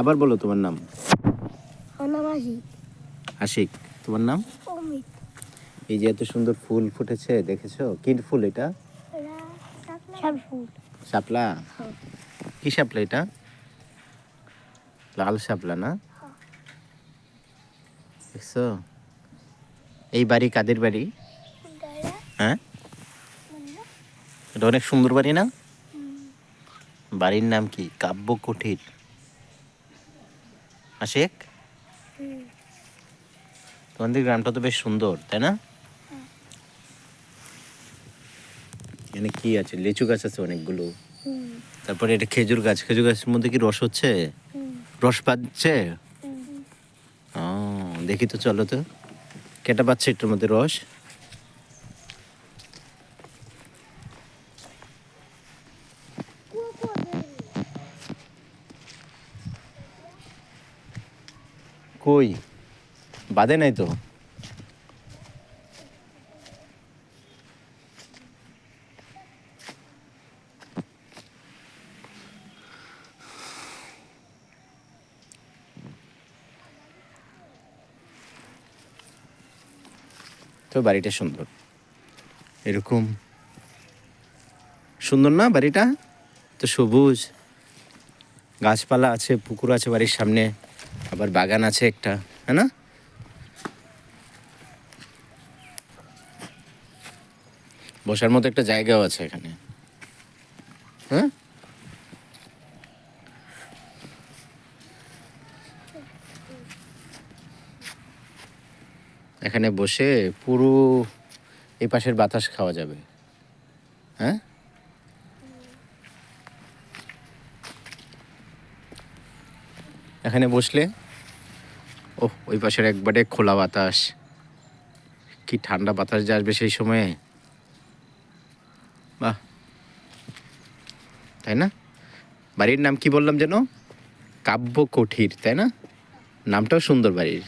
আবার বলো তোমার নাম। আশিক। তোমার নাম? এই যে এত সুন্দর ফুল ফুটেছে দেখেছ? কি ফুল এটা? শাপলা। হ্যাঁ। কি শাপলা এটা? লাল শাপলা না? দেখছ? এই বাড়ি কাদের বাড়ি? হ্যাঁ? এটা অনেক সুন্দর বাড়ি না? বাড়ির নাম কি? কাব্য কুঠির আশেক? তোমাদের গ্রামটা তো বেশ সুন্দর তাই না? এখানে কি আছে? লিচু গাছ আছে অনেকগুলো। তারপরে এটা খেজুর গাছ। খেজুর গাছের মধ্যে কি রস হচ্ছে? রস পাচ্ছে? দেখি তো চলো তো। কেটা পাচ্ছে এটার মধ্যে রস? কই? বাদে নাই তো। তো বাড়িটা সুন্দর। এরকম। সুন্দর না বাড়িটা? তো সবুজ। গাছপালা আছে পুকুর আছে বাড়ির সামনে। আবার বাগান আছে একটা হ্যাঁ না? বসার মতো একটা জায়গাও আছে এখানে। হ্যাঁ? এখানে বসে পুরো এই পাশের বাতাস খাওয়া যাবে। হ্যাঁ? এখানে বসলে ও ওই পাশের একবারে খোলা বাতাস। কি ঠান্ডা বাতাস যে আসবে সেই সময়ে। বাহ। তাই না? বাড়ির নাম কি বললাম যেন? কাব্য কঠির, তাই না? নামটাও সুন্দর বাড়ির।